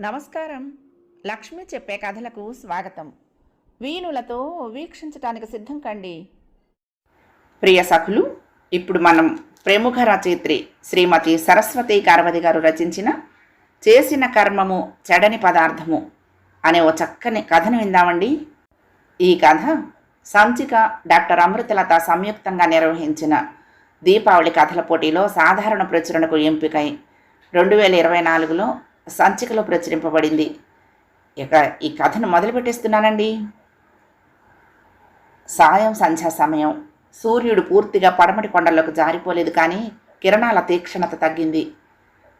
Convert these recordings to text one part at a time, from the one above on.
నమస్కారం. లక్ష్మి చెప్పే కథలకు స్వాగతం. వీణులతో వీక్షించటానికి సిద్ధం కండి. ప్రియ సఖులు ఇప్పుడు మనం ప్రముఖ రచయిత్రి శ్రీమతి సరస్వతి గారవతి గారు రచించిన చేసిన కర్మము చెడని పదార్థము అనే ఓ చక్కని కథను విందామండి. ఈ కథ సంచిక డాక్టర్ అమృతలత సంయుక్తంగా నిర్వహించిన దీపావళి కథల పోటీలో సాధారణ ప్రచురణకు ఎంపికై రెండు వేల ఇరవై నాలుగులో సంచికలో ప్రచురింపబడింది. ఇక ఈ కథను మొదలుపెట్టేస్తున్నానండి. సాయం సంధ్యా సమయం. సూర్యుడు పూర్తిగా పడమటి కొండలకు జారిపోలేదు కానీ కిరణాల తీక్షణత తగ్గింది.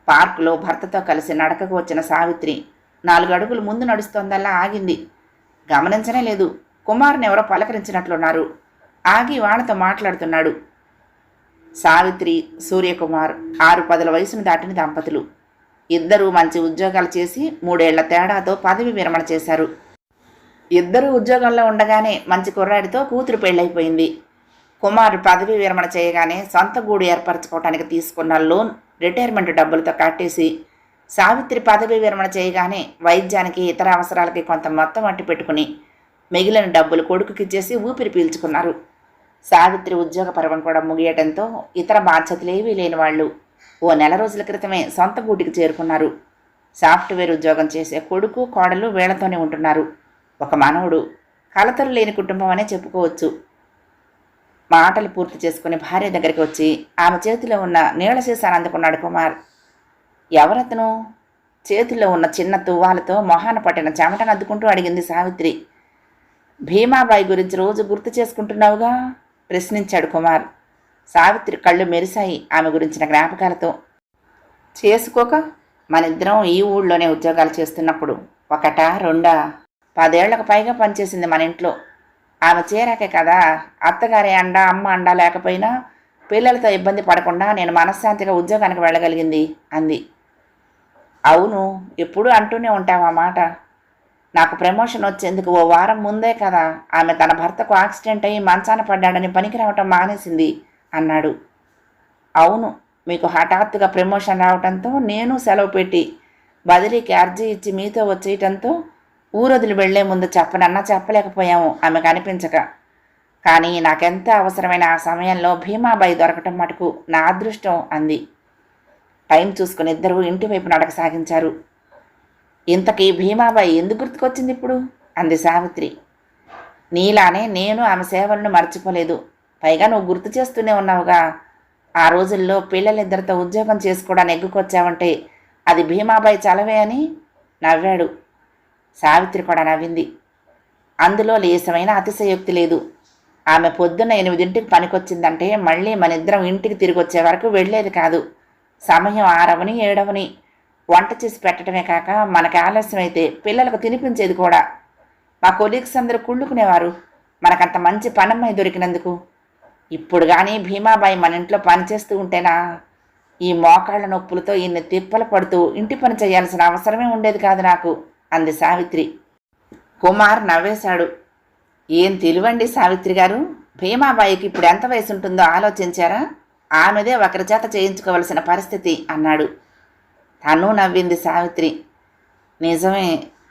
పార్కులో భర్తతో కలిసి నడకకు వచ్చిన సావిత్రి నాలుగు అడుగులు ముందు నడుస్తోందల్లా ఆగింది. గమనించనే లేదు. కుమారుని ఎవరో పలకరించినట్లున్నారు. ఆగి వాళ్ళతో మాట్లాడుతున్నాడు. సావిత్రి సూర్యకుమార్ ఆరు పదుల వయసును దాటిన దంపతులు. ఇద్దరూ మంచి ఉద్యోగాలు చేసి మూడేళ్ళ తేడాతో పదవి విరమణ చేశారు. ఇద్దరు ఉద్యోగంలో ఉండగానే మంచి కుర్రాడితో కూతురు పెళ్ళైపోయింది. కుమారుడు పదవి విరమణ చేయగానే సొంత గూడు ఏర్పరచుకోవడానికి తీసుకున్న లోన్ రిటైర్మెంట్ డబ్బులతో కట్టేసి సావిత్రి పదవి విరమణ చేయగానే వైద్యానికి ఇతర అవసరాలకి కొంత మొత్తం అట్టి పెట్టుకుని మిగిలిన డబ్బులు కొడుకుకిచ్చేసి ఊపిరి పీల్చుకున్నారు. సావిత్రి ఉద్యోగ పర్వం కూడా ముగియటంతో ఇతర బాధ్యతలేవీ లేని వాళ్ళు ఓ నెల రోజుల క్రితమే సొంత గూటికి చేరుకున్నారు. సాఫ్ట్వేర్ ఉద్యోగం చేసే కొడుకు కోడలు వీళ్ళతోనే ఉంటున్నారు. ఒక మానవుడు కలతలు లేని కుటుంబం అనే చెప్పుకోవచ్చు. మాటలు పూర్తి చేసుకుని భార్య దగ్గరికి వచ్చి ఆమె చేతిలో ఉన్న నీళ్ళ సీసాను అందుకున్నాడు కుమార్. ఎవరతను? చేతిలో ఉన్న చిన్న తువ్వాలతో మొహాన పట్టిన చెమటను అద్దుకుంటూ అడిగింది సావిత్రి. భీమాబాయి గురించి రోజు గుర్తు చేసుకుంటున్నావుగా? ప్రశ్నించాడు కుమార్. సావిత్రి కళ్ళు మెరిశాయి ఆమె గురించిన జ్ఞాపకాలతో. చేసుకోక? మనిద్దరం ఈ ఊళ్ళోనే ఉద్యోగాలు చేస్తున్నప్పుడు. ఒకట రెండా? పదేళ్ళకు పైగా పనిచేసింది మన ఇంట్లో. ఆమె చేరాకే కదా? అత్తగారి అండ అమ్మ అండ లేకపోయినా పిల్లలతో ఇబ్బంది పడకుండా నేను మనశ్శాంతిగా ఉద్యోగానికి వెళ్ళగలిగింది అంది. అవును ఎప్పుడూ అంటూనే ఉంటావా మాట. నాకు ప్రమోషన్ వచ్చేందుకు ఓ వారం ముందే కదా ఆమె తన భర్తకు యాక్సిడెంట్ అయ్యి మంచాన పడ్డాడని పనికి రావటం మానేసింది అన్నాడు. అవును మీకు హఠాత్తుగా ప్రమోషన్ రావడంతో నేను సెలవు పెట్టి బదిలీకి అర్జీ ఇచ్చి మీతో వచ్చేయటంతో ఊరొదిలి వెళ్ళే ముందు చెప్పనన్నా చెప్పలేకపోయాము ఆమె కనిపించక. కానీ నాకెంత అవసరమైన ఆ సమయంలో భీమాబాయి దొరకటం మటుకు నా అదృష్టం అంది. టైం చూసుకుని ఇద్దరు ఇంటి వైపు నడక సాగించారు ఇంతకీ భీమాబాయి ఎందుకు గుర్తుకొచ్చింది ఇప్పుడు? అంది సావిత్రి. నీలానే నేను ఆమె సేవలను మర్చిపోలేదు. పైగా నువ్వు గుర్తు చేస్తూనే ఉన్నావుగా. ఆ రోజుల్లో పిల్లలిద్దరితో ఉద్యోగం చేసుకోవడానికి ఎగ్గుకొచ్చావంటే అది భీమాబాయి చలవే అని నవ్వాడు. సావిత్రి కూడా నవ్వింది. అందులో లేసమైన అతిశయోక్తి లేదు. ఆమె పొద్దున్న ఎనిమిదింటికి పనికొచ్చిందంటే మళ్ళీ మన ఇద్దరం ఇంటికి తిరిగి వచ్చే వరకు వెళ్ళేది కాదు. సమయం ఆరవని ఏడవని వంట చేసి పెట్టడమే కాక మనకి ఆలస్యం అయితే పిల్లలకు తినిపించేది కూడా. మా కొలీగ్స్ అందరూ కుళ్ళుకునేవారు. మనకంత మంచి పనమ్మాయి దొరికినందుకు. ఇప్పుడు కానీ భీమాబాయి మన ఇంట్లో పనిచేస్తూ ఉంటేనా? ఈ మోకాళ్ళ నొప్పులతో ఇన్ని తిప్పలు పడుతూ ఇంటి పని చేయాల్సిన అవసరమే ఉండేది కాదు నాకు అంది సావిత్రి. కుమార్ నవ్వేశాడు. ఏం తెలివండి సావిత్రి గారు? భీమాబాయికి ఇప్పుడు ఎంత వయసు ఉంటుందో ఆలోచించారా? ఆమెదే ఒకరి చేత చేయించుకోవలసిన పరిస్థితి అన్నాడు. అను నవ్వింది సావిత్రి. నిజమే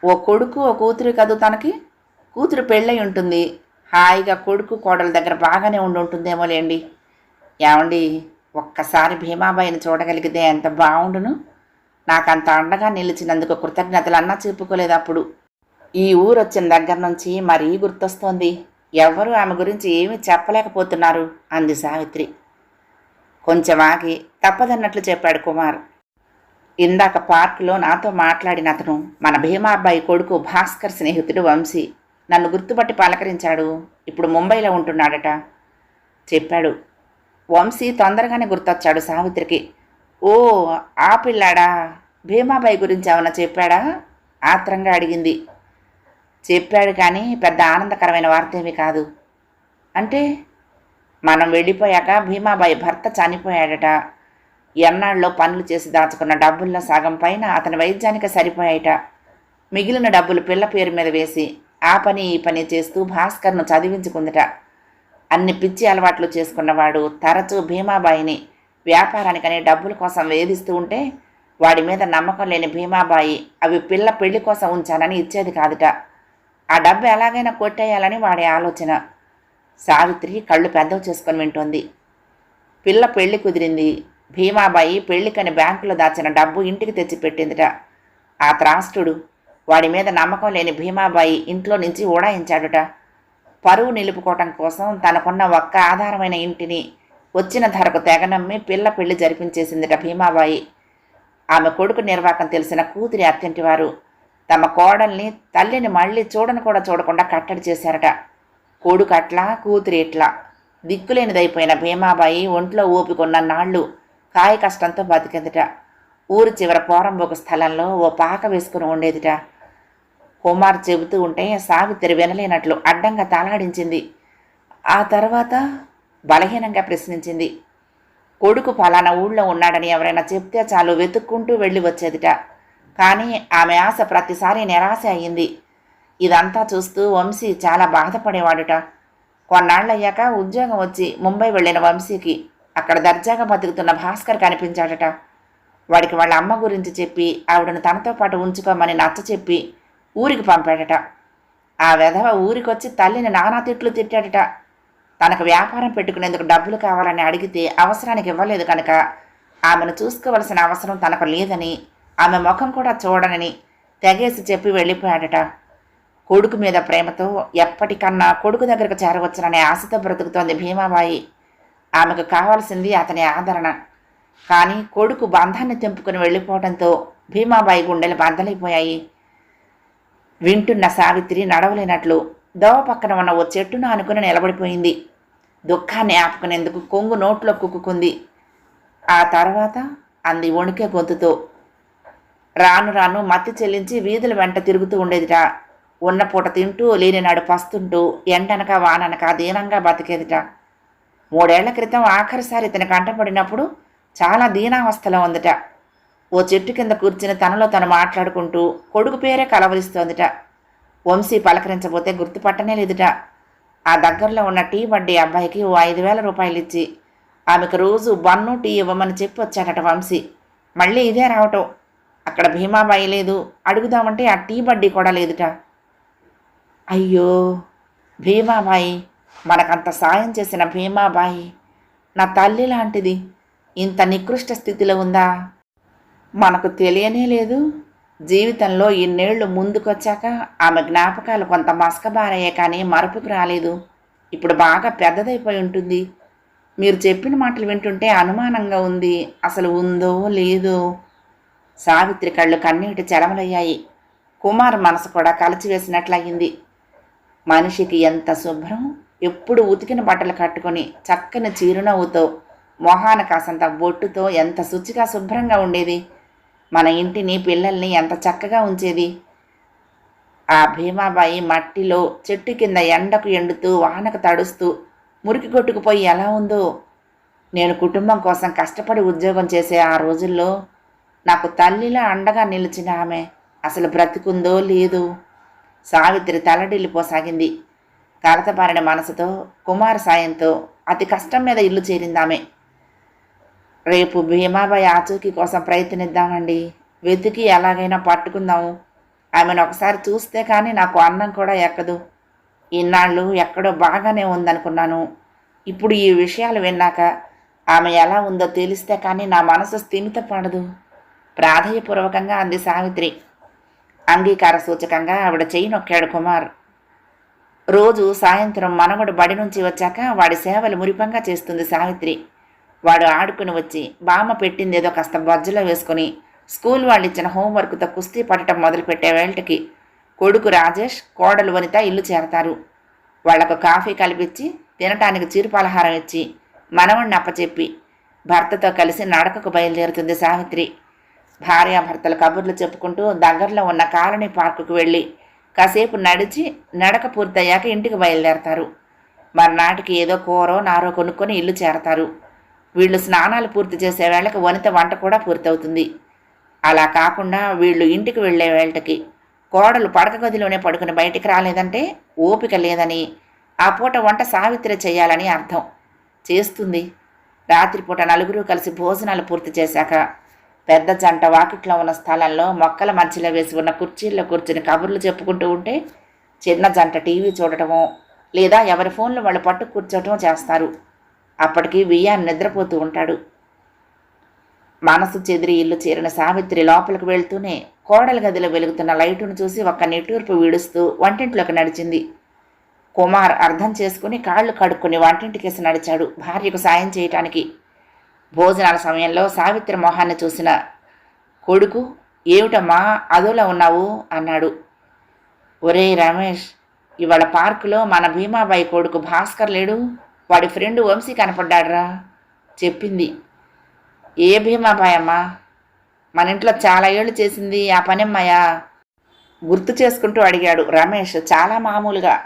ఓ కొడుకు ఓ కూతురు కదూ తనకి? కూతురు పెళ్ళై ఉంటుంది. హాయిగా కొడుకు కోడల దగ్గర బాగానే ఉండి ఉంటుందేమో లేండి. ఏమండి ఒక్కసారి భీమాబాయిని చూడగలిగితే ఎంత బాగుండును నాకంత అండగా నిలిచినందుకు కృతజ్ఞతలు అన్నా చెప్పుకోలేదు అప్పుడు ఈ ఊరు వచ్చిన దగ్గర నుంచి మరీ గుర్తొస్తోంది. ఎవ్వరూ ఆమె గురించి ఏమీ చెప్పలేకపోతున్నారు అంది సావిత్రి. కొంచెం ఆగి తప్పదన్నట్లు చెప్పాడు కుమార్. ఇందాక పార్కులో నాతో మాట్లాడిన అతను మన భీమాబాయి కొడుకు భాస్కర్ స్నేహితుడు వంశీ. నన్ను గుర్తుపట్టి పలకరించాడు. ఇప్పుడు ముంబైలో ఉంటున్నాడట. చెప్పాడు. వంశీ తొందరగానే గుర్తొచ్చాడు సావిత్రికి. ఓ ఆ పిల్లాడా? భీమాబాయి గురించి ఏమైనా చెప్పాడా? ఆత్రంగా అడిగింది. చెప్పాడు కానీ పెద్ద ఆనందకరమైన వార్త ఏమీ కాదు. అంటే? మనం వెళ్ళిపోయాక భీమాబాయి భర్త చనిపోయాడట. ఎన్నాళ్ళలో పనులు చేసి దాచుకున్న డబ్బుల్లో సగం పైన అతని వైద్యానికి సరిపోయేట. మిగిలిన డబ్బులు పిల్ల పేరు మీద వేసి ఆ పని ఈ పని చేస్తూ భాస్కర్ను చదివించుకుందిట. అన్ని పిచ్చి అలవాట్లు చేసుకున్నవాడు తరచూ భీమాబాయిని వ్యాపారానికనే డబ్బుల కోసం వేధిస్తూ ఉంటే వాడి మీద నమ్మకం లేని భీమాబాయి అవి పిల్ల పెళ్ళి కోసం ఉంచానని ఇచ్చేది కాదుట. ఆ డబ్బు ఎలాగైనా కొట్టేయాలని వాడి ఆలోచన. సావిత్రి కళ్ళు పెద్దవి చేసుకొని వింటోంది. పిల్ల పెళ్ళి కుదిరింది. భీమాబాయి పెళ్ళికని బ్యాంకులో దాచిన డబ్బు ఇంటికి తెచ్చిపెట్టిందిట. ఆ త్రాష్టుడు వాడి మీద నమ్మకం లేని భీమాబాయి ఇంట్లో నుంచి ఓడాయించాడుట. పరువు నిలుపుకోవటం కోసం తనకున్న ఒక్క ఆధారమైన ఇంటిని వచ్చిన ధరకు తెగనమ్మి పిల్ల పెళ్ళి జరిపించేసిందిట భీమాబాయి. ఆమె కొడుకు నిర్వాకం తెలిసిన కూతురి అత్యంటివారు తమ కోడల్ని తల్లిని మళ్ళీ చూడను కూడా చూడకుండా కట్టడి చేశారట. కొడుకు అట్లా కూతురి ఇట్లా. దిక్కులేనిదైపోయిన భీమాబాయి ఒంట్లో ఓపికొన్న నాళ్ళు కాయ కష్టంతో బతికిందిట. ఊరు చివర పోరంబోకు స్థలంలో ఓ పాక వేసుకుని ఉండేదిట. కుమార్ చెబుతూ ఉంటే సావిత్రి వినలేనట్లు అడ్డంగా తలాడించింది. ఆ తర్వాత బలహీనంగా ప్రశ్నించింది. కొడుకు ఫలానా ఊళ్ళో ఉన్నాడని ఎవరైనా చెప్తే చాలు వెతుక్కుంటూ వెళ్ళి వచ్చేదిట. కానీ ఆమె ఆశ ప్రతిసారి నిరాశ అయ్యింది. ఇదంతా చూస్తూ వంశీ చాలా బాధపడేవాడుట. కొన్నాళ్ళయ్యాక ఉద్యోగం వచ్చి ముంబై వెళ్ళిన వంశీకి అక్కడ దర్జాగా బతుకుతున్న భాస్కర్ కనిపించాడట. వాడికి వాళ్ళ అమ్మ గురించి చెప్పి ఆవిడను తనతో పాటు ఉంచుకోమని నచ్చ చెప్పి ఊరికి పంపాడట. ఆ వెధవ ఊరికొచ్చి తల్లిని నానా తిట్లు తిట్టాడట. తనకు వ్యాపారం పెట్టుకునేందుకు డబ్బులు కావాలని అడిగితే అవసరానికి ఇవ్వలేదు కనుక ఆమెను చూసుకోవలసిన అవసరం తనకు లేదని ఆమె ముఖం కూడా చూడనని తెగేసి చెప్పి వెళ్ళిపోయాడట. కొడుకు మీద ప్రేమతో ఎప్పటికన్నా కొడుకు దగ్గరకు చేరవచ్చుననే ఆశతో బ్రతుకుతోంది భీమాబాయి. ఆమెకు కావాల్సింది అతని ఆదరణ. కానీ కొడుకు బంధాన్ని తెంపుకుని వెళ్ళిపోవడంతో భీమాబాయి గుండెలు బద్దలైపోయాయి వింటున్న సావిత్రి నడవలేనట్లు దోవ పక్కన ఉన్న ఓ చెట్టును అనుకుని నిలబడిపోయింది. దుఃఖాన్ని ఆపుకునేందుకు కొంగు నోట్లో కుక్కుకుంది. ఆ తర్వాత అంది వణికే గొంతుతో. రాను రాను మత్తి చెల్లించి వీధుల వెంట తిరుగుతూ ఉండేదిట. ఉన్న పూట తింటూ లేనినాడు పస్తుంటూ ఎండనక వాననక దీనంగా బతికేదిట. మూడేళ్ళ క్రితం ఆఖరిసారి ఇతని కంటపడినప్పుడు చాలా దీనావస్థలో ఉందట. ఓ చెట్టు కింద కూర్చుని తనలో తను మాట్లాడుకుంటూ కొడుకు పేరే కలవరిస్తోందిట. వంశీ పలకరించబోతే గుర్తుపట్టనే లేదుట. ఆ దగ్గరలో ఉన్న టీ వడ్డీ అబ్బాయికి ఓ ఐదు వేల రూపాయలు ఇచ్చి ఆమెకు రోజు బన్ను టీ ఇవ్వమని చెప్పి వచ్చాడట వంశీ. మళ్ళీ ఇదే రావటం. అక్కడ భీమాబాయి లేదు అడుగుదామంటే ఆ టీ బడ్డీ కూడా లేదుట. అయ్యో! భీమాబాయి మనకంత సాయం చేసిన భీమాబాయి నా తల్లి లాంటిది ఇంత నికృష్ట స్థితిలో ఉందా? మనకు తెలియనే లేదు. జీవితంలో ఇన్నేళ్ళు ముందుకొచ్చాక ఆమె జ్ఞాపకాలు కొంత మసకబారయ్యే కానీ మరపుకు రాలేదు. ఇప్పుడు బాగా పెద్దదైపోయి ఉంటుంది. మీరు చెప్పిన మాటలు వింటుంటే అనుమానంగా ఉంది. అసలు ఉందో లేదో? సావిత్రి కళ్ళు కన్నీటి చెలమలయ్యాయి. కుమార్ మనసు కూడా కలిచివేసినట్లయింది. మనిషికి ఎంత శుభ్రం ఎప్పుడు ఉతికిన బట్టలు కట్టుకొని చక్కని చిరునవ్వుతో మొహాన కాసంత బొట్టుతో ఎంత శుచిగా శుభ్రంగా ఉండేది? మన ఇంటిని పిల్లల్ని ఎంత చక్కగా ఉంచేది? ఆ భీమాబాయి మట్టిలో చెట్టు కింద ఎండకు ఎండుతూ వానకు తడుస్తూ మురికి కొట్టుకుపోయి ఎలా ఉందో? నేను కుటుంబం కోసం కష్టపడి ఉద్యోగం చేసే ఆ రోజుల్లో నాకు తల్లిలా అండగా నిలిచిన ఆమె అసలు బ్రతికుందో లేదో సావిత్రి తలడిల్లిపోసాగింది. కలతపారిన మనసుతో కుమార్ సాయంతో అతి కష్టం మీద ఇల్లు చేరిందామే. రేపు భీమాబాయి ఆచూకీ కోసం ప్రయత్నిద్దామండి. వెతికి ఎలాగైనా పట్టుకుందాము. ఆమెను ఒకసారి చూస్తే కానీ నాకు అన్నం కూడా ఎక్కదు. ఇన్నాళ్ళు ఎక్కడో బాగానే ఉందనుకున్నాను. ఇప్పుడు ఈ విషయాలు విన్నాక ఆమె ఎలా ఉందో తెలిస్తే కానీ నా మనసు స్థిమిత పడదు. ప్రాధేయపూర్వకంగా అంది సావిత్రి. అంగీకార సూచకంగా ఆవిడ చేయి నొక్కాడు కుమార్. రోజు సాయంత్రం మనవడు బడి నుంచి వచ్చాక వాడి సేవలు మురిపంగా చేస్తుంది సావిత్రి. వాడు ఆడుకుని వచ్చి బామ్మ పెట్టింది ఏదో కాస్త బొజ్జలో వేసుకొని స్కూల్ వాళ్ళు ఇచ్చిన హోంవర్క్తో కుస్తీ పడటం మొదలుపెట్టే వేళకి కొడుకు రాజేష్ కోడలు వనిత ఇల్లు చేరతారు. వాళ్ళకు కాఫీ కలిపించి తినటానికి చిరుపలహారం ఇచ్చి మనవణ్ణి అప్పచెప్పి భర్తతో కలిసి నడకకు బయలుదేరుతుంది సావిత్రి. భార్యాభర్తలు కబుర్లు చెప్పుకుంటూ దగ్గరలో ఉన్న కాలనీ పార్కుకు వెళ్ళి కాసేపు నడిచి నడక పూర్తయ్యాక ఇంటికి బయలుదేరతారు. మర్నాటికి ఏదో కూరో నారో కొనుక్కొని ఇల్లు చేరతారు. వీళ్ళు స్నానాలు పూర్తి చేసే వేళకి వనిత వంట కూడా పూర్తవుతుంది. అలా కాకుండా వీళ్ళు ఇంటికి వెళ్ళే వేళకి కోడలు పడక గదిలోనే పడుకుని బయటికి రాలేదంటే ఓపిక లేదని ఆ పూట వంట సావిత్రి చేయాలని అర్థం. చేస్తుంది. రాత్రిపూట నలుగురు కలిసి భోజనాలు పూర్తి చేశాక పెద్ద జంట వాకిట్లో ఉన్న స్థలంలో మొక్కల మధ్యలో వేసి ఉన్న కుర్చీల్లో కూర్చుని కబుర్లు చెప్పుకుంటూ ఉంటే చిన్న జంట టీవీ చూడటమో లేదా ఎవరి ఫోన్లు వాళ్ళు పట్టు కూర్చోటం చేస్తారు. అప్పటికి వియ్యాన్ నిద్రపోతూ ఉంటాడు. మనసు చెదిరి ఇల్లు చేరిన సావిత్రి లోపలికి వెళ్తూనే కోడల గదిలో వెలుగుతున్న లైటును చూసి ఒక్క నిట్టూర్పు వీడుస్తూ వంటింట్లోకి నడిచింది. కుమార్ అర్థం చేసుకుని కాళ్ళు కడుక్కుని వంటింటికేసి నడిచాడు. భార్యకు సాయం చేయటానికి భోజనాల సమయంలో సావిత్రి మొహాన్ని చూసిన కొడుకు ఏమిటమ్మా అదోలా ఉన్నావు? అన్నాడు. ఒరే రమేష్ ఇవాళ పార్కులో మన భీమాబాయి కొడుకు భాస్కర్ లేడు. వాడి ఫ్రెండ్ వంశీ కనపడ్డాడ్రా చెప్పింది. ఏ భీమాబాయ్ అమ్మా మన ఇంట్లో చాలా ఏళ్ళు చేసింది ఆ పనమ్మాయా గుర్తు చేసుకుంటూ అడిగాడు రమేష్ చాలా మామూలుగా.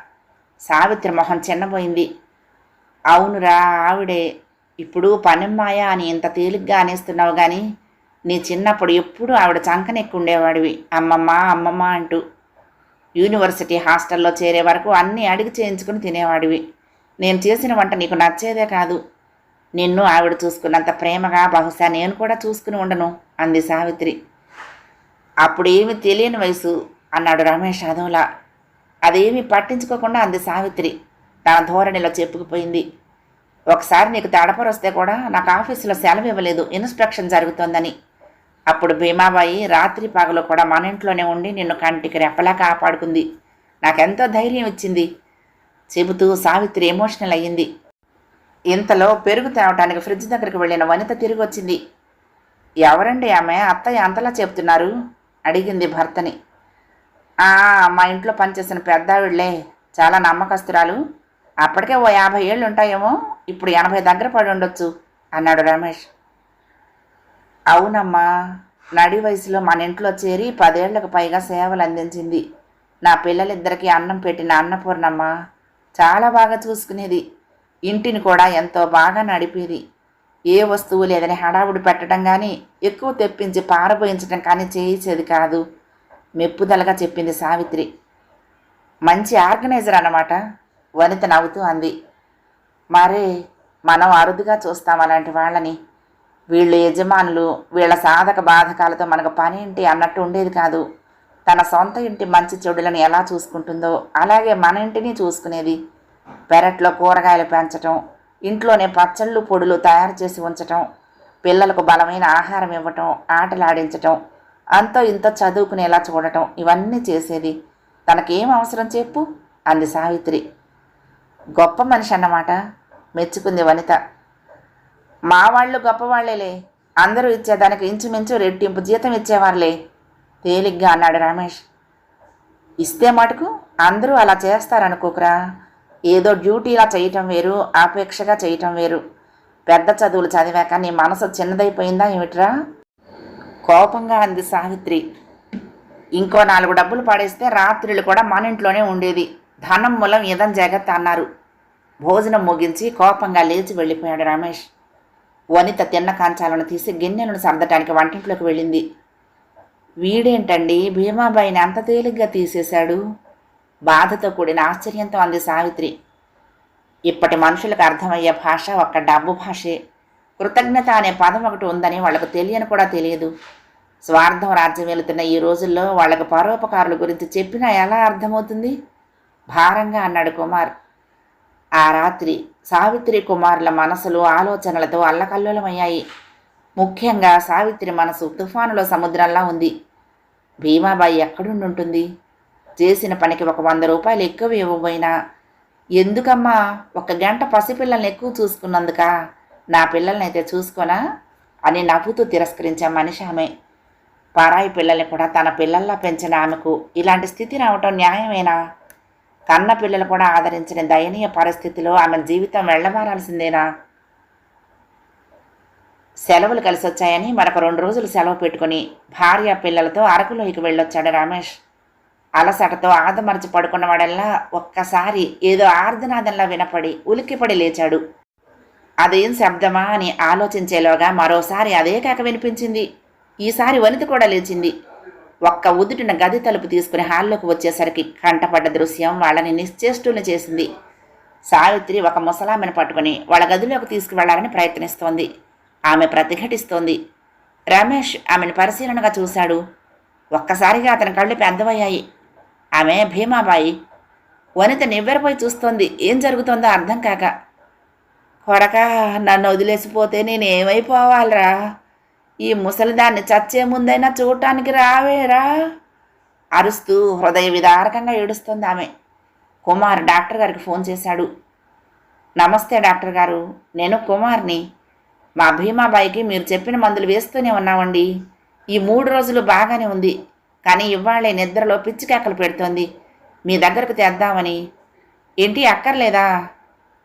సావిత్రి మొహం చిన్నపోయింది అవునురా ఆవిడే. ఇప్పుడు పనిమ్మాయా అని ఇంత తేలిగ్గా అనేస్తున్నావు కానీ నీ చిన్నప్పుడు ఎప్పుడు ఆవిడ చంకనెక్కుండేవాడివి. అమ్మమ్మ అమ్మమ్మ అంటూ యూనివర్సిటీ హాస్టల్లో చేరే వరకు అన్నీ అడిగి చేయించుకుని తినేవాడివి. నేను చేసిన వంట నీకు నచ్చేదే కాదు. నిన్ను ఆవిడ చూసుకున్నంత ప్రేమగా బహుశా నేను కూడా చూసుకుని ఉండను అంది సావిత్రి. అప్పుడు ఏమి తెలియని వయసు అన్నాడు రమేష్ అదోలా. అదేమీ పట్టించుకోకుండా అంది సావిత్రి. తన ధోరణిలో చెప్పుకుపోయింది. ఒకసారి నీకు తడపరొస్తే కూడా నాకు ఆఫీసులో సెలవు ఇవ్వలేదు. ఇన్స్పెక్షన్ జరుగుతోందని. అప్పుడు భీమాబాయి రాత్రి పగలు కూడా మన ఇంట్లోనే ఉండి నిన్ను కంటికి రెప్పలా కాపాడుకుంది. నాకెంతో ధైర్యం ఇచ్చింది. చెబుతూ సావిత్రి ఎమోషనల్ అయ్యింది. ఇంతలో పెరుగు తేవటానికి ఫ్రిడ్జ్ దగ్గరికి వెళ్ళిన వనిత తిరిగి వచ్చింది ఎవరండి ఆమె? అత్తయ్య అంతలా చెప్తున్నారు? అడిగింది భర్తని. మా ఇంట్లో పనిచేసిన పెద్దావిడలే. చాలా నమ్మకస్తురాలు. అప్పటికే ఓ యాభై ఏళ్ళు ఉంటాయేమో ఇప్పుడు ఎనభై దగ్గర పడి ఉండొచ్చు అన్నాడు రమేష్. అవునమ్మా నడి వయసులో మన ఇంట్లో చేరి పదేళ్ళకు పైగా సేవలు అందించింది. నా పిల్లలిద్దరికీ అన్నం పెట్టిన అన్నపూర్ణమ్మ చాలా బాగా చూసుకునేది. ఇంటిని కూడా ఎంతో బాగా నడిపేది. ఏ వస్తువు లేదని హడావుడి పెట్టడం కానీ ఎక్కువ తెప్పించి పారబోయించడం కానీ చేయించేది కాదు. మెప్పుదలగా చెప్పింది సావిత్రి. మంచి ఆర్గనైజర్ అన్నమాట. వనిత నవ్వుతూ అంది. మరే మనం అరుదుగా చూస్తాం అలాంటి వాళ్ళని. వీళ్ళు యజమానులు వీళ్ళ సాధక బాధకాలతో మనకు పని ఏంటి అన్నట్టు ఉండేది కాదు. తన సొంత ఇంటి మంచి చెడులను ఎలా చూసుకుంటుందో అలాగే మన ఇంటిని చూసుకునేది. పెరట్లో కూరగాయలు పెంచటం ఇంట్లోనే పచ్చళ్ళు పొడులు తయారు చేసి ఉంచటం పిల్లలకు బలమైన ఆహారం ఇవ్వటం ఆటలాడించటం అంతో ఇంత చదువుకునేలా చూడటం ఇవన్నీ చేసేది. తనకేం అవసరం చెప్పు అంది సావిత్రి. గొప్ప మనిషి అన్నమాట. మెచ్చుకుంది వనిత. మా వాళ్ళు గొప్పవాళ్ళేలే అందరూ ఇచ్చేదానికి ఇంచుమించు రెట్టింపు జీతం ఇచ్చేవారులే. తేలిగ్గా అన్నాడు రమేష్. ఇస్తే మటుకు అందరూ అలా చేస్తారనుకోకరా. ఏదో డ్యూటీలా చేయటం వేరు ఆపేక్షగా చేయటం వేరు. పెద్ద చదువులు చదివాక నీ మనసు చిన్నదైపోయిందా ఏమిట్రా? కోపంగా అంది సావిత్రి. ఇంకో నాలుగు డబ్బులు పడేస్తే రాత్రులు కూడా మన ఇంట్లోనే ఉండేది. ధనం మూలం ఇదం జగత్ అన్నారు. భోజనం ముగించి కోపంగా లేచి వెళ్ళిపోయాడు రమేష్. వనిత తిన్న కాంచాలను తీసి గిన్నెలను సర్దటానికి వంటింట్లోకి వెళ్ళింది. వీడేంటండి భీమాబాయిని అంత తేలిగ్గా తీసేశాడు? బాధతో కూడిన ఆశ్చర్యంతో అంది సావిత్రి. ఇప్పటి మనుషులకు అర్థమయ్యే భాష ఒక్క డబ్బు భాషే. కృతజ్ఞత అనే పదం ఒకటి ఉందని వాళ్ళకు తెలియని కూడా తెలియదు. స్వార్థం రాజ్యం వెళుతున్న ఈ రోజుల్లో వాళ్ళకు పరోపకారుల గురించి చెప్పినా ఎలా అర్థమవుతుంది? భారంగా అన్నాడు కుమార్. ఆ రాత్రి సావిత్రి కుమారుల మనసులు ఆలోచనలతో అల్లకల్లోలమయ్యాయి. ముఖ్యంగా సావిత్రి మనసు తుఫానులో సముద్రంలా ఉంది. భీమాబాయి ఎక్కడుండుంటుంది? చేసిన పనికి ఒక వంద రూపాయలు ఎక్కువ ఇవ్వబోయినా ఎందుకమ్మా ఒక గంట పసిపిల్లల్ని ఎక్కువ చూసుకున్నందుక? నా పిల్లల్నైతే చూసుకోనా? అని నవ్వుతూ తిరస్కరించే మనిషి ఆమె. పరాయి పిల్లల్ని కూడా తన పిల్లల్లా పెంచిన ఆమెకు ఇలాంటి స్థితి రావటం న్యాయమేనా? కన్న పిల్లలు కూడా ఆదరించిన దయనీయ పరిస్థితిలో ఆమె జీవితం వెళ్ళమారాల్సిందేనా సెలవులు కలిసి వచ్చాయని మరొక రెండు రోజులు సెలవు పెట్టుకుని భార్య పిల్లలతో అరకులోకి వెళ్ళొచ్చాడు రమేష్. అలసటతో ఆదమరచి పడుకున్నవాడల్లా ఒక్కసారి ఏదో ఆర్ధనాదంలా వినపడి ఉలిక్కిపడి లేచాడు. అదేం శబ్దమా అని ఆలోచించేలోగా మరోసారి అదే కాక వినిపించింది. ఈసారి వనిత కూడా లేచింది. ఒక్క ఉదుటిన గది తలుపు తీసుకుని హాల్లోకి వచ్చేసరికి కంటపడ్డ దృశ్యం వాళ్ళని నిశ్చేష్టులు చేసింది. సావిత్రి ఒక ముసలామెను పట్టుకుని వాళ్ళ గదిలోకి తీసుకువెళ్ళాలని ప్రయత్నిస్తోంది. ఆమె ప్రతిఘటిస్తోంది. రమేష్ ఆమెను పరిశీలనగా చూశాడు. ఒక్కసారిగా అతని కళ్ళు పెద్దవయ్యాయి. ఆమె భీమాబాయి వనిత నివ్వెరపోయి చూస్తోంది. ఏం జరుగుతోందో అర్థం కాక. కొడక నన్ను వదిలేసిపోతే నేనేమైపోవాలిరా? ఈ ముసలిదాన్ని చచ్చే ముందైనా చూడటానికి రావేరా? అరుస్తూ హృదయ విదారకంగా ఏడుస్తుంది ఆమె. కుమార్ డాక్టర్ గారికి ఫోన్ చేశాడు. నమస్తే డాక్టర్ గారు నేను కుమార్ని. మా భీమాబాయికి మీరు చెప్పిన మందులు వేస్తూనే ఉన్నామండి. ఈ మూడు రోజులు బాగానే ఉంది కానీ ఇవాళే నిద్రలో పిచ్చికేకలు పెడుతోంది. మీ దగ్గరకు తెద్దామని. ఏంటి అక్కర్లేదా?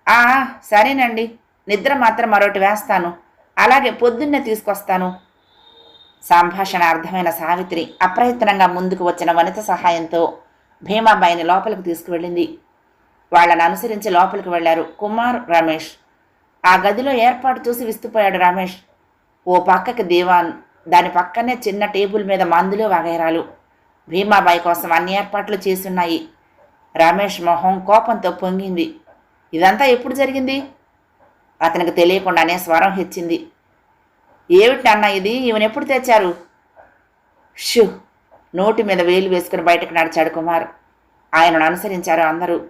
ఆ సరేనండి. నిద్ర మాత్రం మరొకటి వేస్తాను. అలాగే పొద్దున్నే తీసుకొస్తాను. సంభాషణ అర్థమైన సావిత్రి అప్రయత్నంగా ముందుకు వచ్చిన వనిత సహాయంతో భీమాబాయిని లోపలికి తీసుకువెళ్ళింది. వాళ్ళని అనుసరించి లోపలికి వెళ్ళారు కుమార్ రమేష్. ఆ గదిలో ఏర్పాటు చూసి విస్తుపోయాడు రమేష్. ఓ పక్కకి దీవాన్ దాని పక్కనే చిన్న టేబుల్ మీద మందులు వగైరాలు. భీమాబాయి కోసం అన్ని ఏర్పాట్లు చేసున్నాయి రమేష్ మొహం కోపంతో పొంగింది. ఇదంతా ఎప్పుడు జరిగింది? అతనికి తెలియకుండానే స్వరం హెచ్చింది. ఏమిటన్నా ఇది? ఈమెను ఎప్పుడు తెచ్చారు? షూ! నోటి మీద వేలు వేసుకుని బయటకు నడిచాడు కుమార్. ఆయనను అనుసరించారు అందరూ.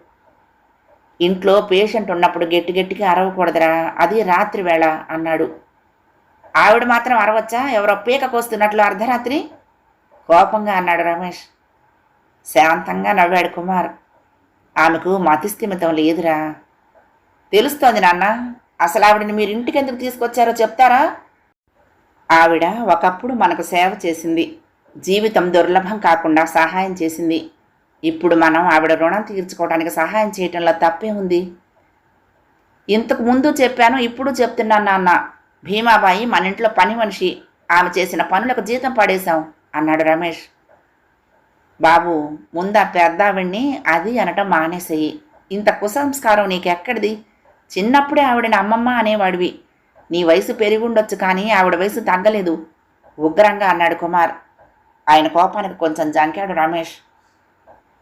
ఇంట్లో పేషెంట్ ఉన్నప్పుడు గట్టి గట్టిగా అరవకూడదురా అది రాత్రి వేళ అన్నాడు. ఆవిడ మాత్రం అరవచ్చా? ఎవరో పీక కోస్తున్నట్లు అర్ధరాత్రి? కోపంగా అన్నాడు రమేష్. శాంతంగా నవ్వాడు కుమార్. ఆమెకు మతిస్థిమితం లేదురా. తెలుస్తోంది నాన్న అసలు ఆవిడని మీరు ఇంటికి ఎందుకు తీసుకొచ్చారో చెప్తారా? ఆవిడ ఒకప్పుడు మనకు సేవ చేసింది. జీవితం దుర్లభం కాకుండా సహాయం చేసింది. ఇప్పుడు మనం ఆవిడ రుణం తీర్చుకోవడానికి సహాయం చేయటంలో తప్పే ఉంది. ఇంతకు ముందు చెప్పాను ఇప్పుడు చెప్తున్నాను నాన్న. భీమాబాయి మన ఇంట్లో పని మనిషి. ఆమె చేసిన పనులకు జీతం పడేశాం అన్నాడు రమేష్. బాబు ముందా పెద్దావిణ్ణి అది అనటం మానేసేయి. ఇంత కుసంస్కారం నీకెక్కడిది? చిన్నప్పుడే ఆవిడని అమ్మమ్మ అనేవాడివి. నీ వయసు పెరిగుండొచ్చు కానీ ఆవిడ వయసు తగ్గలేదు. ఉగ్రంగా అన్నాడు కుమార్. ఆయన కోపానికి కొంచెం జంకాడు రమేష్.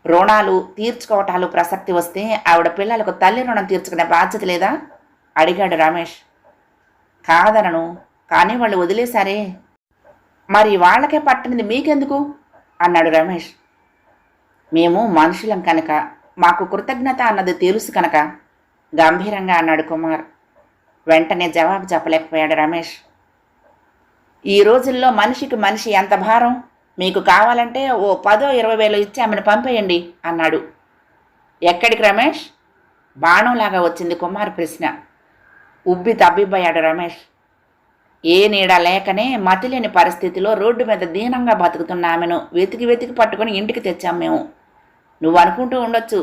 రుణాలు తీర్చుకోవటాలు ప్రసక్తి వస్తే ఆవిడ పిల్లలకు తల్లి రుణం తీర్చుకునే బాధ్యత లేదా? అడిగాడు రమేష్. కాదనను కానీ వాళ్ళు వదిలేశారే. మరి వాళ్ళకే పట్టనిది మీకెందుకు? అన్నాడు రమేష్. మేము మనుషులం కనుక మాకు కృతజ్ఞత అన్నది తెలుసు కనుక. గంభీరంగా అన్నాడు కుమార్. వెంటనే జవాబు చెప్పలేకపోయాడు రమేష్. ఈ రోజుల్లో మనిషికి మనిషి ఎంత భారం? మీకు కావాలంటే ఓ పదో ఇరవై వేలు ఇచ్చి ఆమెను పంపేయండి అన్నాడు. ఎక్కడికి రమేష్? బాణంలాగా వచ్చింది కుమార్ ప్రశ్న. ఉబ్బి తబ్బిబ్బయ్యాడు రమేష్. ఏ నీడ లేకనే మతిలేని పరిస్థితిలో రోడ్డు మీద దీనంగా బతుకుతున్న ఆమెను వెతికి వెతికి పట్టుకొని ఇంటికి తెచ్చాం మేము. నువ్వు అనుకుంటూ ఉండొచ్చు.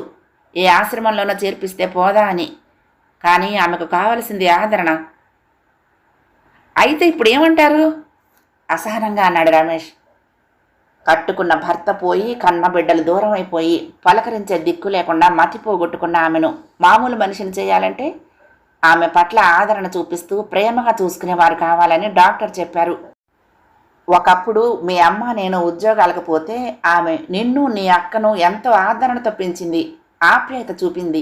ఏ ఆశ్రమంలోనో చేర్పిస్తే పోదా అని. కానీ ఆమెకు కావలసింది ఆదరణ. అయితే ఇప్పుడు ఏమంటారు? అసహనంగా అన్నాడు రమేష్. కట్టుకున్న భర్త పోయి కన్న బిడ్డలు దూరం అయిపోయి పలకరించే దిక్కు లేకుండా మతిపోగొట్టుకున్న ఆమెను మామూలు మనిషిని చేయాలంటే ఆమె పట్ల ఆదరణ చూపిస్తూ ప్రేమగా చూసుకునేవారు కావాలని డాక్టర్ చెప్పారు. ఒకప్పుడు మీ అమ్మ నేను ఉద్యోగాలకు పోతే ఆమె నిన్ను నీ అక్కను ఎంతో ఆదరణతో పెంచింది ఆప్యాయత చూపింది.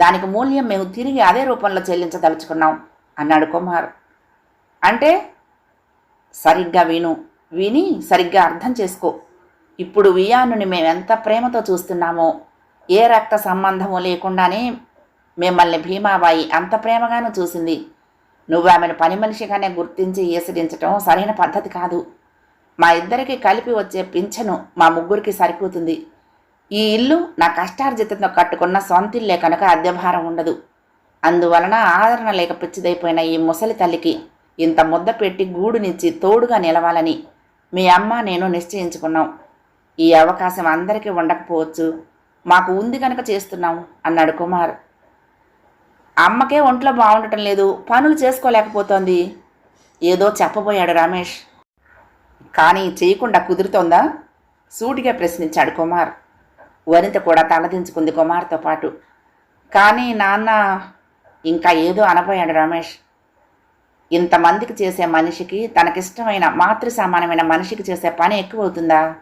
దానికి మూల్యం మేము తిరిగి అదే రూపంలో చెల్లించదలుచుకున్నాం అన్నాడు కుమార్. అంటే సరిగ్గా విను విని సరిగ్గా అర్థం చేసుకో. ఇప్పుడు వియానుని మేమెంత ప్రేమతో చూస్తున్నామో ఏ రక్త సంబంధము లేకుండానే మిమ్మల్ని భీమాబాయి అంత ప్రేమగాను చూసింది. నువ్వు ఆమెను పని మనిషిగానే గుర్తించి ఈసడించటం సరైన పద్ధతి కాదు. మా ఇద్దరికి కలిపి వచ్చే పింఛను మా ముగ్గురికి సరిపోతుంది. ఈ ఇల్లు నా కష్టార్జితంతో కట్టుకున్న సొంతిల్లే కనుక అద్దె భారం ఉండదు. అందువలన ఆదరణ లేక పిచ్చిదైపోయిన ఈ ముసలి తల్లికి ఇంత ముద్ద పెట్టి గూడునిచ్చి తోడుగా నిలవాలని మీ అమ్మ నేను నిశ్చయించుకున్నాం. ఈ అవకాశం అందరికీ ఉండకపోవచ్చు. మాకు ఉంది కనుక చేస్తున్నాం అన్నాడు కుమార్. అమ్మకే ఒంట్లో బాగుండటం లేదు పనులు చేసుకోలేకపోతోంది. ఏదో చెప్పబోయాడు రమేష్. కానీ చేయకుండా కుదురుతోందా? సూటిగా ప్రశ్నించాడు కుమార్. వనిత కూడా తలదించుకుంది కుమార్తో పాటు. కానీ నాన్న ఇంకా ఏదో అనబోయాడు రమేష్. ఇంతమందికి చేసే మనిషికి తనకిష్టమైన మాతృ సమానమైన మనిషికి చేసే పని ఎక్కువవుతుందా?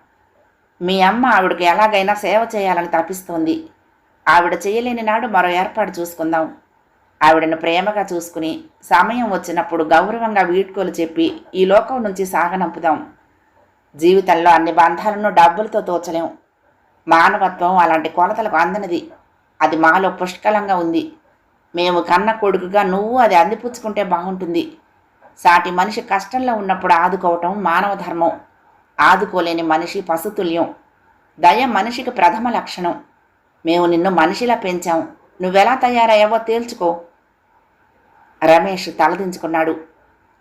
మీ అమ్మ ఆవిడకి ఎలాగైనా సేవ చేయాలని తప్పిస్తోంది ఆవిడ చేయలేని నాడు మరో ఏర్పాటు చూసుకుందాం. ఆవిడను ప్రేమగా చూసుకుని సమయం వచ్చినప్పుడు గౌరవంగా వీడ్కోలు చెప్పి ఈ లోకం నుంచి సాగనంపుదాం. జీవితంలో అన్ని బంధాలను డబ్బులతో తోచలేం. మానవత్వం అలాంటి కొలతలకు అందనిది. అది మాలో పుష్కలంగా ఉంది. మేము కన్న కొడుకుగా నువ్వు అది అందిపుచ్చుకుంటే బాగుంటుంది. సాటి మనిషి కష్టంలో ఉన్నప్పుడు ఆదుకోవటం మానవ ధర్మం. ఆదుకోలేని మనిషి పశుతుల్యం. దయ మనిషికి ప్రథమ లక్షణం. మేము నిన్ను మనిషిలా పెంచాం. నువ్వెలా తయారయ్యావో తేల్చుకో. రమేష్ తలదించుకున్నాడు.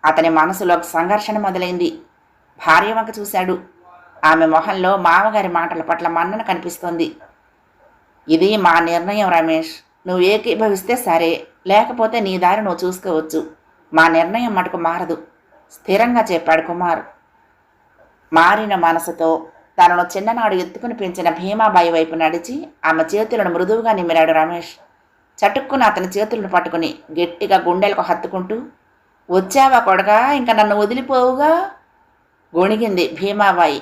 అతని మనసులో సంఘర్షణ మొదలైంది. భార్య వంక చూశాడు. ఆమె మొహంలో మామగారి మాటల పట్ల మన్నన కనిపిస్తోంది. ఇది మా నిర్ణయం రమేష్. నువ్వు ఏకీభవిస్తే సరే లేకపోతే నీ దారి నువ్వు చూసుకోవచ్చు. మా నిర్ణయం మటుకు మారదు. స్థిరంగా చెప్పాడు కుమార్. మారిన మనసుతో తనను చిన్ననాడు ఎత్తుకుని పెంచిన భీమాబాయి వైపు నడిచి ఆమె చేతులను మృదువుగా నిమిరాడు రమేష్. చటుక్కున అతని చేతులను పట్టుకుని గట్టిగా గుండెలకు హత్తుకుంటూ వచ్చావా కొడగా ఇంకా నన్ను వదిలిపోవుగా? గొణిగింది భీమాబాయి.